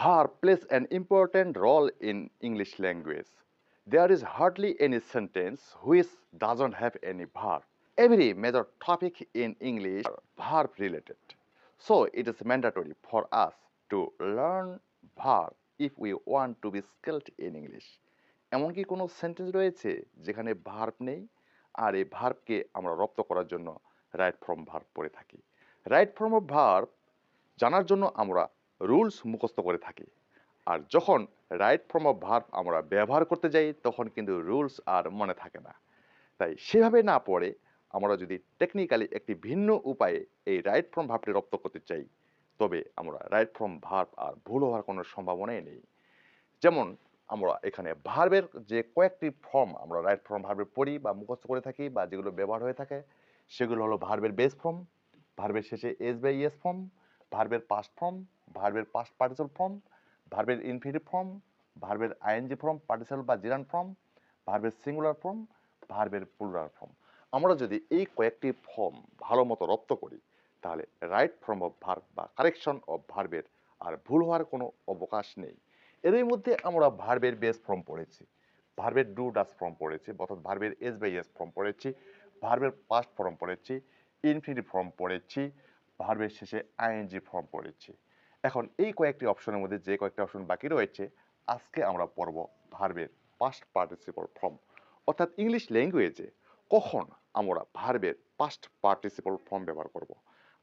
Verb plays an important role in English language. There is hardly any sentence which doesn't have any verb. Every major topic in English are verb related. So it is mandatory for us to learn verb if we want to be skilled in English. এমন কি কোনো sentence রয়েছে যেখানে verb নেই আর এই ভার্বকে আমরা রপ্ত করার জন্য রাইট ফ্রম ভার্ব পড়ে থাকি রাইট ফ্রম অফ ভার্ব জানার জন্য আমরা রুলস মুখস্থ করে থাকি। আর যখন রাইট ফ্রম অফ ভার্ব আমরা ব্যবহার করতে যাই, তখন কিন্তু রুলস আর মনে থাকে না। তাই সেভাবে না পড়ে আমরা যদি টেকনিক্যালি একটি ভিন্ন উপায়ে এই রাইট ফ্রম ভার্বটি রপ্ত করতে চাই, তবে আমরা রাইট ফ্রম ভার্ব আর ভুল হওয়ার কোনো সম্ভাবনাই নেই। যেমন আমরা এখানে ভার্বের যে কয়েকটি ফর্ম আমরা রাইট ফর্ম ভার্বের পড়ি বা মুখস্থ করে থাকি বা যেগুলো ব্যবহার হয়ে থাকে, সেগুলো হলো ভার্বের বেস ফর্ম ভার্বের শেষে এস বাই এস ফর্ম ভার্বের পাস্ট ফর্ম ভার্বের পাস্ট পার্টিসিপাল ফর্ম ভার্বের ইনফিনিটিভ ফর্ম ভার্বের আইএনজি ফর্ম পার্টিসিপাল বা জিরান ফর্ম ভার্বের সিঙ্গুলার ফর্ম ভার্বের প্লুরাল ফর্ম আমরা যদি এই কয়েকটি ফর্ম ভালো মতো রপ্ত করি, তাহলে রাইট ফর্ম অফ ভার্ব বা কারেকশন অফ ভার্বের আর ভুল হওয়ার কোনো অবকাশ নেই। এরই মধ্যে আমরা ভার্বের বেস ফর্ম পড়েছি ভার্বের ডু ডাস ফর্ম পড়েছি, অর্থাৎ ভার্বের এস বাই এস ফর্ম পড়েছি ভার্বের পাস্ট ফর্ম পড়েছি ইনফিনিটি ফর্ম পড়েছি ভার্বের শেষে আইএনজি ফর্ম পড়েছি। এখন এই কয়েকটি অপশনের মধ্যে যে কয়েকটি অপশন বাকি রয়েছে, আজকে আমরা পড়ব ভার্বের পাস্ট পার্টিসিপল ফর্ম অর্থাৎ ইংলিশ ল্যাঙ্গুয়েজে কখন আমরা ভার্বের পাস্ট পার্টিসিপল ফর্ম ব্যবহার করব।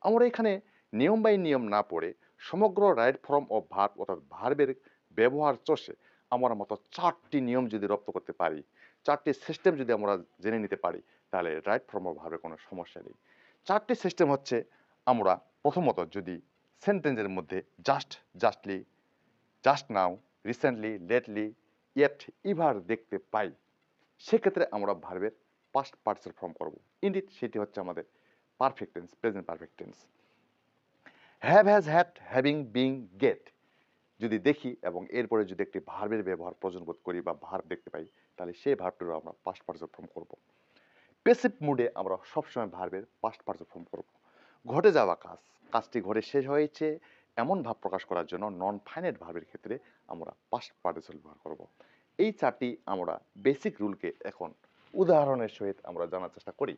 আমরা এখানে নিয়ম বাই নিয়ম না পড়ে সমগ্র রাইট ফর্ম অফ ভার্ব অর্থাৎ ভার্বের ব্যবহার চষে আমার মতো চারটি নিয়ম যদি রপ্ত করতে পারি, চারটি সিস্টেম যদি আমরা জেনে নিতে পারি, তাহলে রাইট ফর্ম অফ ভার্বের কোনো সমস্যা নেই। চারটি সিস্টেম হচ্ছে আমরা প্রথমত যদি সেন্টেন্সের মধ্যে just justly just now recently lately yet ever দেখতে পাই। সেক্ষেত্রে আমরা ভার্বের পাস্ট পার্টিসিপাল ফর্ম করব। ইন্ডিট সেটি হচ্ছে আমাদের perfect tense present perfect tense have has had having being get যদি দেখি এবং এরপরে যদি একটি ভার্বের ব্যবহার প্রয়োজন বোধ করি বা ভার্ব দেখতে পাই, তাহলে সেই ভার্বটিরও আমরা পাস্ট পার্টিসিপাল ফর্ম করব। পেসিভ মুডে আমরা সবসময় ভার্বের পাস্ট পার্সেল ফর্ম করব। ঘটে যাওয়া কাজ। কাজটি ঘরে শেষ হয়েছে এমন ভাব প্রকাশ করার জন্য নন ফাইনাইট ভার্বের ক্ষেত্রে আমরা পাস্ট পার্টিসিপাল ব্যবহার করব। এই চারটি আমরা বেসিক রুলকে এখন উদাহরণের সহিত আমরা জানার চেষ্টা করি।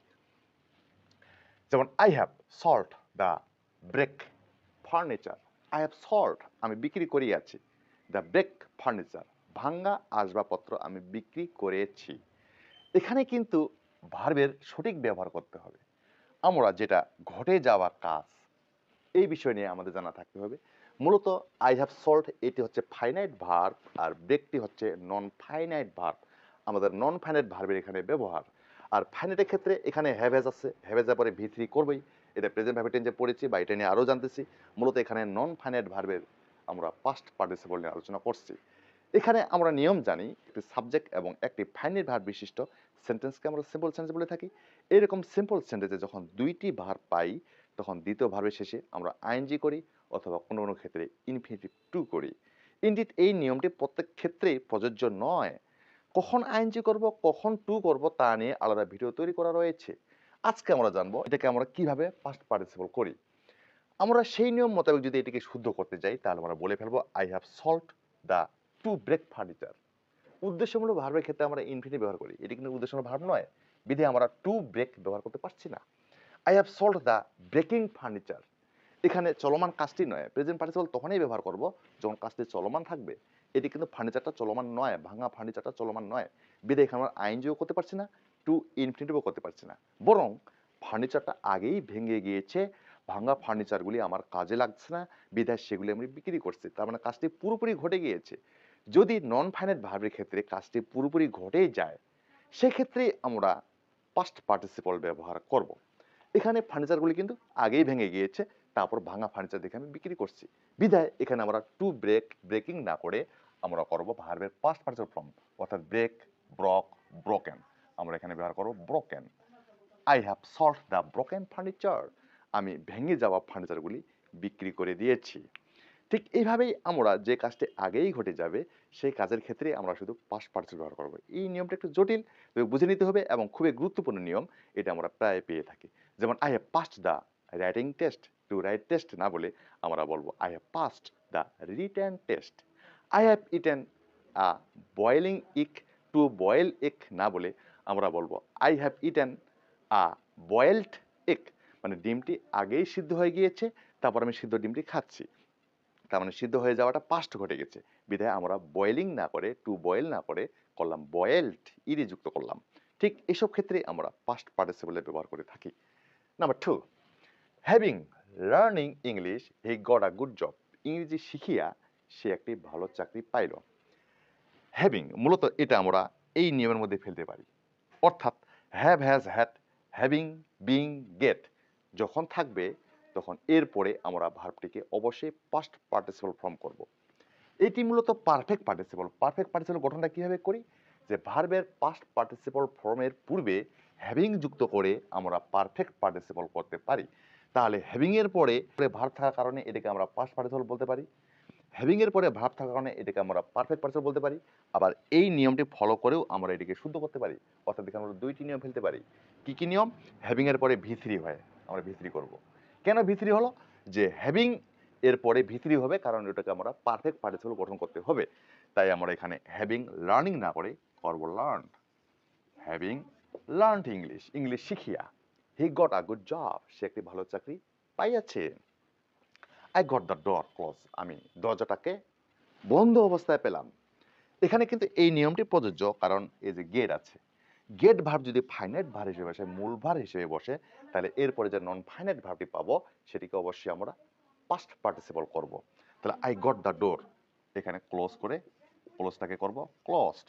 যেমন I have sold the break furniture I have sold আমি বিক্রি করিয়াছি দ্য ব্রেক ফার্নিচার ভাঙ্গা আসবাবপত্র আমি বিক্রি করেছি। এখানে কিন্তু ভার্বের সঠিক ব্যবহার করতে হবে। আমরা যেটা ঘটে যাওয়া কাজ এই বিষয় নিয়ে আমাদের জানা থাকতে হবে। মূলত আই হ্যাভ সল্ট এটি হচ্ছে ফাইনাইট ভার্ব আর ব্রেকটি হচ্ছে নন ফাইনাইট ভার্ব আমাদের নন ফাইনাইট ভার্বের এখানে ব্যবহার। আর ফাইনাইটের ক্ষেত্রে এখানে হ্যাভেজ আছে। হ্যাভেজের পরে ভি থ্রি করবেই। এটা প্রেজেন্ট ভার্বের টেন্সে পড়েছি বা এটা নিয়ে আরও জানতেছি। মূলত এখানে নন ফাইনাইট ভার্বের আমরা পাস্ট পার্টিসিপল নিয়ে আলোচনা করছি। এখানে আমরা নিয়ম জানি, একটি সাবজেক্ট এবং একটি ফাইনাইট ভার্ব বিশিষ্ট সেন্টেন্সকে আমরা সিম্পল সেন্টেন্স বলে থাকি। এরকম সিম্পল সেন্টেন্সে যখন দুইটি ভার্ব পাই তখন দ্বিতীয় ভার্বের শেষে আমরা আইএনজি করি অথবা কোনো কোনো ক্ষেত্রে ইনফিনিটিভ টু করি। ইনডিট এই নিয়মটি প্রত্যেক ক্ষেত্রেই প্রযোজ্য নয়। কখন আইএনজি করব, কখন টু করব তা নিয়ে আলাদা ভিডিও তৈরি করা রয়েছে। আজকে আমরা জানব এটাকে আমরা কীভাবে ফার্স্ট পার্টিসিপল করি। আমরা সেই নিয়ম মোতাবেক যদি এটিকে শুদ্ধ করতে যাই, তাহলে আমরা বলে ফেলব I have sold the to break furniture উদ্দেশ্যমূলক ভার্বের ক্ষেত্রে আমরা ইনফিনিটি ব্যবহার করি। এটি কিন্তু উদ্দেশ্যমূলক ভার্ব নয়। বিধে আমরা টু ব্রেক ব্যবহার করতে পারছি না। I have sold the breaking furniture এখানে চলমান কাজটি নয়। প্রেজেন্ট পার্টিসিপাল তখনই ব্যবহার করব যখন কাজটি চলমান থাকবে। এটি কিন্তু ফার্নিচারটা চলমান নয়, ভাঙা ফার্নিচারটা চলমান নয়। বিধে এখানে আমরা আইনজিও করতে পারছি না টু ইনফিনিটিভও করতে পারছি না। বরং ফার্নিচারটা আগেই ভেঙে গিয়েছে, ভাঙা ফার্নিচারগুলি আমার কাজে লাগছে না, বিধায় সেগুলি আমি বিক্রি করছি। তার মানে কাজটি পুরোপুরি ঘটে গিয়েছে। যদি নন ফাইনাইট ভার্বের ক্ষেত্রে কাজটি পুরোপুরি ঘটে যায়, সেক্ষেত্রে আমরা পাস্ট পার্টিসিপল ব্যবহার করব। এখানে ফার্নিচারগুলি কিন্তু আগেই ভেঙে গিয়েছে, তারপর ভাঙা ফার্নিচার দেখে আমি বিক্রি করছি। বিধায় এখানে আমরা টু ব্রেক ব্রেকিং না করে আমরা করব ভার্বের পাস্ট ফার্নিচার ফর্ম অর্থাৎ ব্রেক ব্রক ব্রোকেন আমরা এখানে ব্যবহার করব broken I have sold the broken furniture আমি ভেঙে যাওয়া ফার্নিচারগুলি বিক্রি করে দিয়েছি। ঠিক এইভাবেই আমরা যে কাজটি আগেই ঘটে যাবে, সেই কাজের ক্ষেত্রে আমরা শুধু পাস পার্টিসিপল ব্যবহার করব। এই নিয়মটা একটু জটিল বুঝে নিতে হবে এবং খুবই গুরুত্বপূর্ণ নিয়ম, এটা আমরা প্রায় পেয়ে থাকি। যেমন I have passed the writing test to write test না বলে আমরা বলব I have passed the written test I have eaten a boiling egg to boil egg না বলে আমরা বলব I have eaten a boiled egg মানে ডিমটি আগেই সিদ্ধ হয়ে গিয়েছে, তারপর আমি সিদ্ধ ডিমটি খাচ্ছি। তার মানে সিদ্ধ হয়ে যাওয়াটা পাস্ট ঘটে গেছে। বিধায় আমরা বয়েলিং না করে টু বয়েল না করে করলাম বয়েলড ইরি যুক্ত করলাম। ঠিক এসব ক্ষেত্রে আমরা পাস্ট পার্টিসিপেলের ব্যবহার করে থাকি। Number two having learning English he got a good job ইংরেজি শিখিয়া সে একটি ভালো চাকরি পাইল। হ্যাভিং মূলত এটা আমরা এই নিয়মের মধ্যে ফেলতে পারি। অর্থাৎ have has had having being get যখন থাকবে তখন এরপরে আমরা ভার্বটিকে অবশ্যই পাস্ট পার্টিসিপল ফর্ম করব। এটি মূলত পারফেক্ট পার্টিসিপল পারফেক্ট পার্টিসিপল গঠনটা কীভাবে করি? যে ভার্বের পাস্ট পার্টিসিপল ফর্মের পূর্বে হ্যাভিং যুক্ত করে আমরা পারফেক্ট পার্টিসিপল করতে পারি। তাহলে হ্যাভিং এর পরে ভার্ব থাকার কারণে এটাকে আমরা পাস্ট পার্টিসিপল বলতে পারি। হ্যাভিং এর পরে ভার্ব থাকার কারণে এটাকে আমরা পারফেক্ট পার্টিসিপল বলতে পারি। আবার এই নিয়মটি ফলো করেও আমরা এটিকে শুদ্ধ করতে পারি। অর্থাৎ এখানে আমরা দুইটি নিয়ম ফেলতে পারি। কি কি নিয়ম? হ্যাভিং এর পরে ভি থ্রি হয়। আমরা ভি থ্রি করব। কেন ভি থ্রি হলো? যে হ্যাভিং এর পরে থ্রি হবে, কারণ এটাকে আমরা পারফেক্ট পার্টিসিপল গঠন করতে হবে। তাই আমরা এখানে হ্যাভিং লার্নিং না করে করব learn having learn English English শিখিয়া। He got a good job সে একটি ভালো চাকরি পাইয়াছে। I got the door close আমি দরজাটাকে বন্ধ অবস্থায় পেলাম। এখানে কিন্তু এই নিয়মটি প্রযোজ্য, কারণ এই যে গেট আছে গেট ভার্ব যদি ফাইনাইট ভার হিসেবে বসে মূল ভার হিসেবে বসে তাহলে এরপরে যে নন ফাইনাইট ভার্বটি পাবো, সেটিকে অবশ্যই আমরা পাস্ট পার্টিসিপল করব। তাহলে আই গট দ্য ডোর এখানে ক্লোজ করে ক্লোজটাকে করব ক্লোজড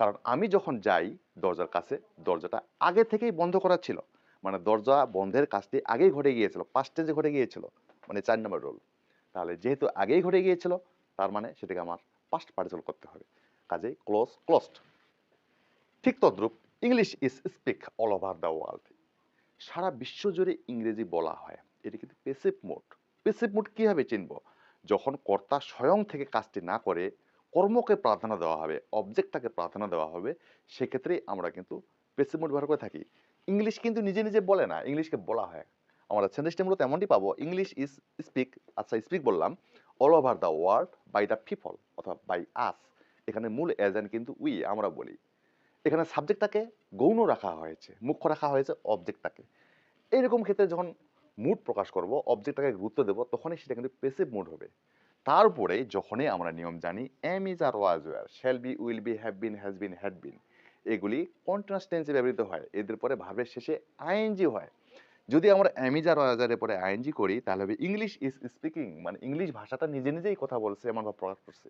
কারণ আমি যখন যাই দরজার কাছে, দরজাটা আগে থেকেই বন্ধ করা ছিল। মানে দরজা বন্ধের কাজটি আগেই ঘটে গিয়েছিল পাস্ট টেন্সে ঘটে গিয়েছিল মানে চার নম্বর রোল তাহলে যেহেতু আগেই ঘটে গিয়েছিল, তার মানে সেটাকে আমার পাস্ট পার্টিসিপল করতে হবে। কাজেই ক্লোজ ক্লোজড ঠিক তদ্রূপ English is speak all over the world সারা বিশ্ব জুড়ে ইংরেজি বলা হয়। এটি কিন্তু পেসিভ মোড পেসিভ মোড কীভাবে চিনব? যখন কর্তা স্বয়ং থেকে কাজটি না করে কর্মকে প্রাধান্য দেওয়া হবে অবজেক্টটাকে প্রাধান্য দেওয়া হবে, সেক্ষেত্রে আমরা কিন্তু পেসিভ মোড ব্যবহার করে থাকি। ইংলিশ কিন্তু নিজে নিজে বলে না ইংলিশকে বলা হয়। আমরা সেন্টেন্সটি মূলত এমনটি পাবো ইংলিশ ইজ স্পিক আচ্ছা স্পিক বললাম all over the world by the people অথবা বাই আস এখানে মূল এজেন্ট কিন্তু উই আমরা বলি। এখানে সাবজেক্টটাকে গৌণ রাখা হয়েছে, মুখ্য রাখা হয়েছে অবজেক্টটাকে এরকম ক্ষেত্রে যখন মুড প্রকাশ করব অবজেক্টটাকে গুরুত্ব দেবো, তখনই সেটা কিন্তু পেসিভ মুড হবে। তারপরে যখনই আমরা নিয়ম জানি am is are was were shall be will be have been has been had been এগুলি কন্টিনিউয়াস টেন্সে ব্যবহৃত হয়। এদের পরে ভাবের শেষে আইএনজি হয়। যদি আমরা অ্যামিজার ওয়াজারের পরে আইএনজি করি, তাহলে হবে ইংলিশ ইজ স্পিকিং মানে ইংলিশ ভাষাটা নিজে নিজেই কথা বলছে, এমন ভাব প্রকাশ করছে।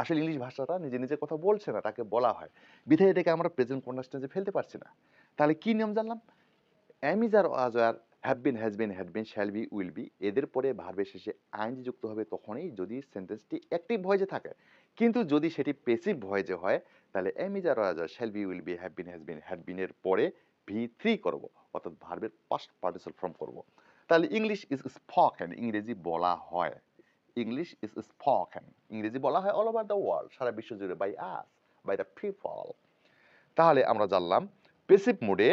আসলে ইংলিশ ভাষাটা নিজে নিজে কথা বলছে না, তাকে বলা হয়। বিধায় এটাকে আমরা প্রেজেন্ট কন্ডাস্টেন্সে ফেলতে পারছি না। তাহলে কি নিয়ম জানলাম? Am is are was were have been has been had been shall be will be এদের পরে ভার্বের শেষে আইনজি যুক্ত হবে তখনই যদি সেন্টেন্সটি অ্যাক্টিভ ভয়েজে থাকে। কিন্তু যদি সেটি পেসিভ ভয়েজে হয়, তাহলে am is are are shall be will be have been has been had বিনের পরে ভি থ্রি করব, অর্থাৎ ভার্বের পাস্ট পার্টিসিপল ফর্ম করব। তাহলে ইংলিশ ইজ স্পোকেন ইংরেজি বলা হয়। ইংলিশ ইজ স্পোকেন ইংরেজি বলা হয় অল ওভার দ্য ওয়ার্ল্ড সারা বিশ্ব জুড়ে by us by the people তাহলে আমরা জানলাম পেসিভ মোডে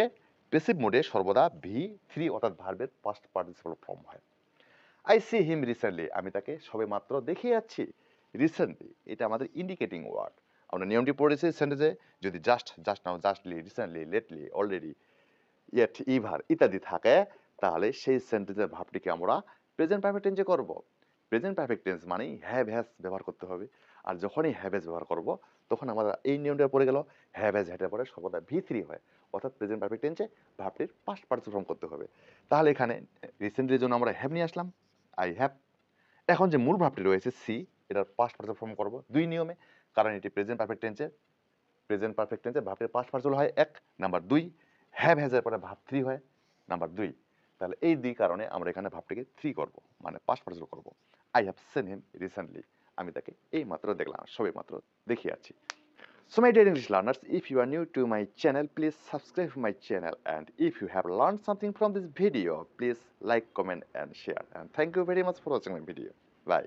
পেসিভ মোডে সর্বদা ভি থ্রি অর্থাৎ ভার্বের পাস্ট পার্টিসিপল ফর্ম হয়। আই সি হিম রিসেন্টলি আমি তাকে সবে মাত্র দেখে যাচ্ছি রিসেন্টলি এটা আমাদের ইন্ডিকেটিং ওয়ার্ড আমরা নিয়মটি পড়েছি সেন্টেন্সে যদি just just now justly recently lately already yet ever ইত্যাদি থাকে, তাহলে সেই সেন্টেন্সের ভাবটিকে আমরা প্রেজেন্ট পারফেক্ট টেন্সে করব। প্রেজেন্ট পারফেক্ট টেন্স মানেই হ্যাভ হ্যাজ ব্যবহার করতে হবে। আর যখনই হ্যাভ হ্যাজ ব্যবহার করব, তখন আমরা এই নিয়মটা পড়ে গেল হ্যাভ হ্যাজ হ্যাটের পরে সর্বদা ভি থ্রি হয়। অর্থাৎ প্রেজেন্ট পারফেক্ট টেন্সে ভাবটির পাস্ট পার্টিসিপল করতে হবে। তাহলে এখানে রিসেন্টলি জন্য আমরা হ্যাভ নিয়ে আসলাম। আই হ্যাভ এখন যে মূল ভাবটি রয়েছে সি এটার পাস্ট পার্টিসিপল ফর্ম করব দুই নিয়মে। কারণ এটি প্রেজেন্ট পারফেক্ট টেন্সে প্রেজেন্ট পারফেক্ট টেন্সে ভাবটির পাস্ট পার্টিসিপল হয় এক নাম্বার দুই হ্যাভ হ্যাজের পরে ভাব থ্রি হয় নাম্বার দুই। তাহলে এই দুই কারণে আমরা এখানে ভাবটাকে থ্রি করব মানে পাসপার্স করব। I have seen him recently আমি তাকে এই মাত্র দেখলাম, সবই মাত্র দেখে আছি। So my dear English learners if you are new to my channel please subscribe my channel and if you have learn something from this video please like comment and share and thank you very much for watching my video bye